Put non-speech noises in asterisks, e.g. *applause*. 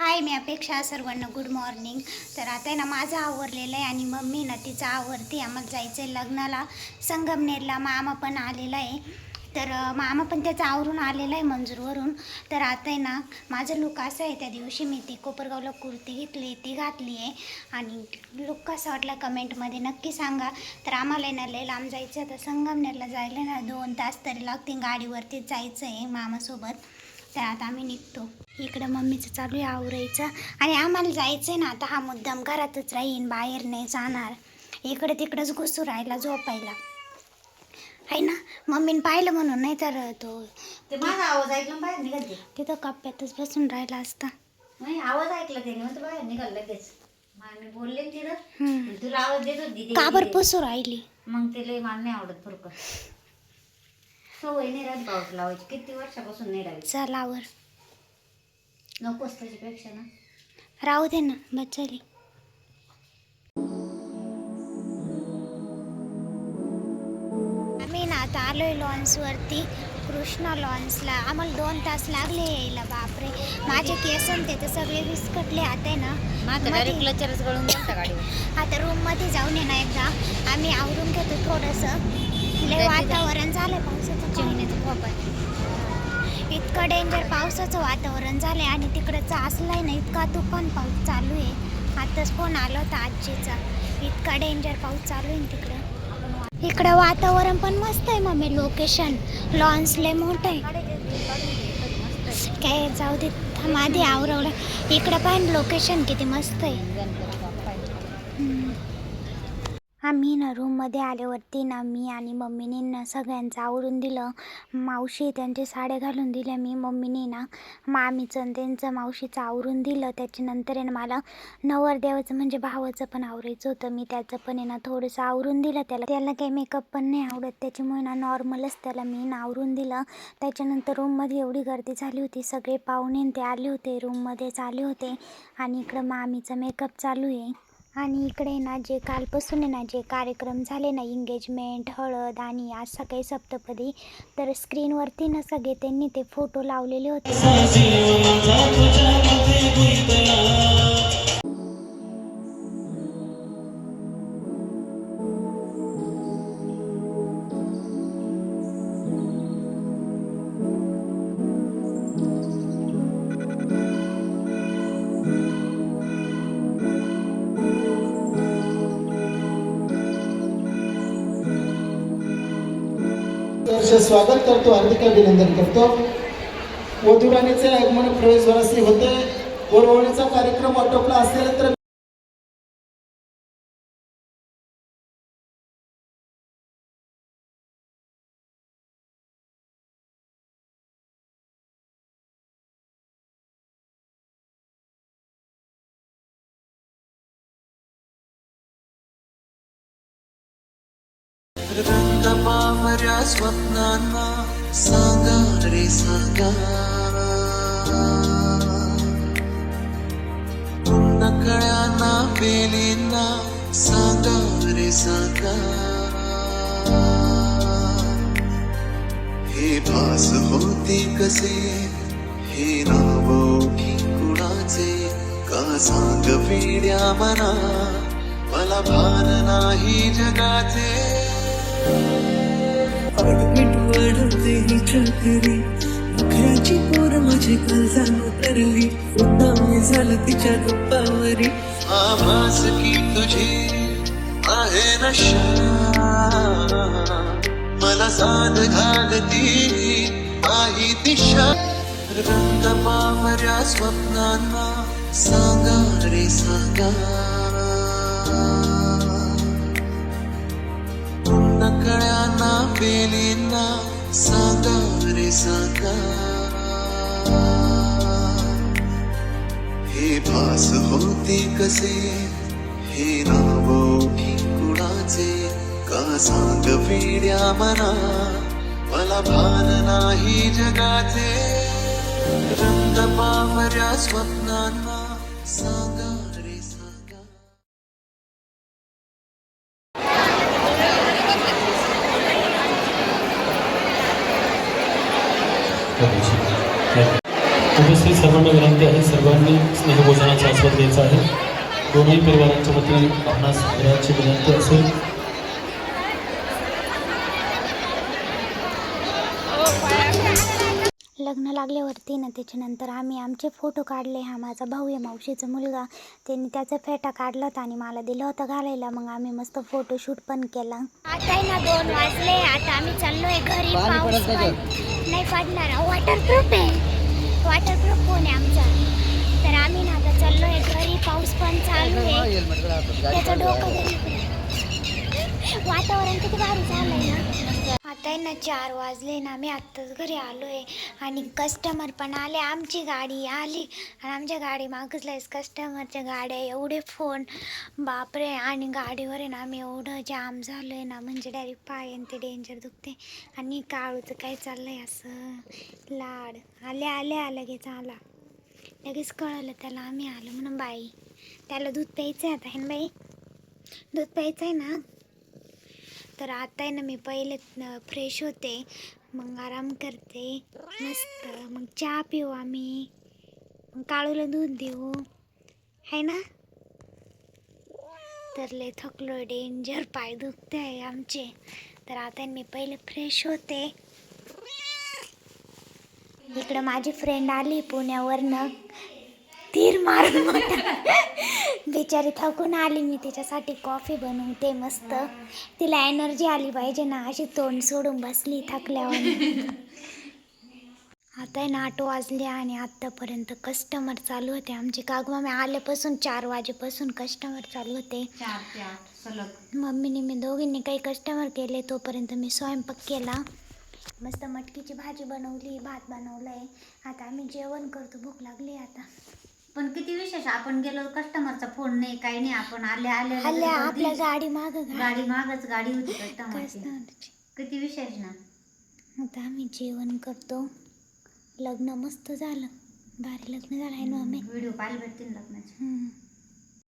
हाय मी अपेक्षा सर्वांना good morning तर आता आहे ना माझं आवरलेलं आहे आणि मम्मी ना तिचं आवरते आम्हाला जायचं आहे लग्नाला. संगमनेरला मामा पण आलेला आहे. तर मामा पण त्याचं आवरून आलेला आहे मंजूरवरून. तर आता आहे ना माझं लुक असं आहे त्या दिवशी मी ती कोपरगावला कुर्ती घेतली ती घातली आहे. आणि लुक कसा वाटला कमेंटमध्ये नक्की सांगा. तर आम्हाला आहे ना लय लांब जायचं तर संगमनेरला जायला ना दोन तास तरी लागतील. गाडीवरतीच जायचं आहे मामासोबत. तर आता आम्ही निघतो. इकडं मम्मीचं चालू आहे आवरायचं. आणि आम्हाला जायचं आहे ना आता हा मुद्दाम घरातच राहीन बाहेर नाही जाणार. इकडे तिकडंच घुसू राहिला झोपायला. आहे ना मम्मीने पाहिलं म्हणून नाही तर तो ते माझा आवाज ऐकला बाहेर निघाल तिथं कप्प्यातच बसून राहिला असता. नाही आवाज ऐकला त्याने मग बाहेर निघाल लगेच. मी बोलले तिथं. तुला आवाज देत होती ते- का बरं पुसू राहिली? मग तिला मला नाही आवडत फरक सवय नाही राहिली पाऊस लावायची. किती वर्षापासून नाही राहिली चलावर नकोच त्याच्यापेक्षा ना. राहू दे ना बच्चली आम्ही ना आता आलोय लॉन्सवरती कृष्णा लॉन्सला आम्हाला दोन तास लागले यायला बापरे. माझे केस आणि ते तर सगळे विस्कटले आता आहे ना माझं मध्ये- डायरेक्ट क्लचरच गळून गेलता गाडीवर? आता रूममध्ये जाऊन ये ना एकदा. आम्ही आवरून घेतो थोडंसं. लय त्याची- झालं पावसाचं चिमणीचं इतकं डेंजर पावसाचं वातावरण झालंय आणि तिकडचं असलंय ना इतका तुफान पाऊस चालू आहे. आताच फोन आला होता आजीचा. इतका डेंजर पाऊस चालू आहे तिकडं. इकडं वातावरण पण मस्त आहे मम्मी लोकेशन लॉन्स लय मोठं आहे. काय जाऊ दे माधी आवरवलं. इकडं पण लोकेशन किती मस्त आहे. आम्ही ना रूममध्ये आल्यावरती ना मी आणि मम्मीने ना सगळ्यांचं आवरून दिलं. मावशी त्यांचे साड्या घालून दिल्या. मी मम्मीने ना मामीचं आणि त्यांचं मावशीचं आवरून दिलं. त्याच्यानंतर आहे ना मला नवरदेवाचं म्हणजे भावाचं पण आवरायचं होतं. मी त्याचं पण आहे ना थोडंसं आवरून दिलं. त्याला त्याला काही मेकअप पण नाही आवडत. त्याच्यामुळे ना नॉर्मलच त्याला मी ना आवरून दिलं. त्याच्यानंतर रूममध्ये एवढी गर्दी झाली होती. सगळे पाहुणे ते आले होते. रूममध्येच आले होते. आणि इकडं मामीचा मेकअप चालू आहे. आणि इकडे ना जे कालपासून आहे ना जे कार्यक्रम झाले ना इंगेजमेंट हळद आणि आज सकाळी सप्तपदी तर स्क्रीनवरती ना सगळे त्यांनी ते फोटो लावलेले होते. वर्ष स्वागत करतो हार्दिक अभिनंदन करतो. वधुराणीचे आगमन प्रवेशद्वाराशी होते वरवणीचा कार्यक्रम आटोपला असेल तर रंगमावऱ्या स्वप्नांना सांगा रे सांगा. नकळ्यांना पेलींना सांगा रे सांगा. हे भास होते कसे? हे नाव कुणाचे? का सांग पिढ्या मना? मला भान नाही जगाचे. वाढवते हिच्या घरी नखऱ्याची पोर माझी कलजान उतरली उद्दाम झालं तिच्या रूपावरी आभास की तुझी आहे नशा. मला साध घालती आई दिशा रंग पावऱ्या स्वप्नांना सांगा रे सांगा. नकळ्यांना बेलींना सांगा सांगा हे भास होते कसे? हे नाव ओठी कुणाचे का सांग पिढ्या मना? मला भान नाही जगाचे. रंग पावऱ्या स्वप्नांना सांग उपस्थित सर्वांना विनंती आहे. सर्वांनी स्नेहभोजनाचा आस्वाद घ्यायचा आहे. दोनही परिवारांच्या वतीने आपणास घराची विनंती असेल. लग्न लागल्यावरती ना त्याच्यानंतर आम्ही आमचे फोटो काढले. हा माझा भाऊ आहे मावशीचा मुलगा. त्यांनी त्याचा फेटा काढला होता आणि मला दिलं होतं घालायला. मग आम्ही मस्त फोटोशूट पण केला. आता ना दोन वाजले. आता आम्ही चाललोय घरी पाऊस नाही पडणार. वॉटरप्रूफ आहे. वॉटरप्रूफ फोन आहे आमचा. तर आम्ही ना आता चाललोय घरी. पाऊस पण चालू आहे. त्याचं डोकं घरी. वातावरण किती भारी झालंय ना. आता आहे ना चार वाजले ना आम्ही आत्ताच घरी आलो आहे आणि कस्टमर पण आले आमची गाडी आली. आणि आमच्या गाडी मागचलायस कस्टमरच्या गाड्या एवढे फोन बापरे आणि गाडीवर आहे ना आम्ही एवढं जाम झालो आहे ना म्हणजे डायरेक्ट पाय ते डेंजर दुखते आणि काळूचं काय चाललं आहे असं? लाड. आले आले आलं लगेच आला. लगेच कळलं त्याला आम्ही आलो म्हणून बाई. त्याला दूध प्यायचं आहे आता आहे ना बाई. दूध प्यायचं आहे ना? तर आता आहे ना मी पहिले फ्रेश होते. मग आराम करते. मस्त. मग चहा पिऊ आम्ही. मग काळूला दूध देऊ. आहे ना? तर लय थकलो डेंजर पाय दुखते आहे आमचे. तर आता ना मी पहिले फ्रेश होते. इकडं माझी फ्रेंड आली पुण्यावरनं. तीर मारून मोठा. बिचारी थकून आली मी तिच्यासाठी कॉफी बनवते मस्त. तिला एनर्जी आली पाहिजे ना अशी तोंड सोडून बसली थकल्यावर. *laughs* आता आहे ना आठ वाजले आणि आत्तापर्यंत कस्टमर चालू होते. आमचे कागमामे आल्यापासून चार वाजेपासून कस्टमर चालू होते. मम्मीने मी दोघींनी काही कस्टमर केले तोपर्यंत मी स्वयंपाक केला. मस्त मटकीची भाजी बनवली भात बनवलं आहे आता आम्ही जेवण करतो भूक लागली आता. पण किती विशेष आपण गेलो कस्टमरचा फोन नाही काही नाही आपण आले आले आल्या. आपल्या गाडी माग गाडी. मागच गाडी होती कस्टमरची किती विशेष ना. आता आम्ही जेवण करतो. लग्न मस्त झालं. भारी लग्न झालं आहे ना आम्ही? व्हिडिओ पाहायला भेटतील लग्नाचे. हम्म.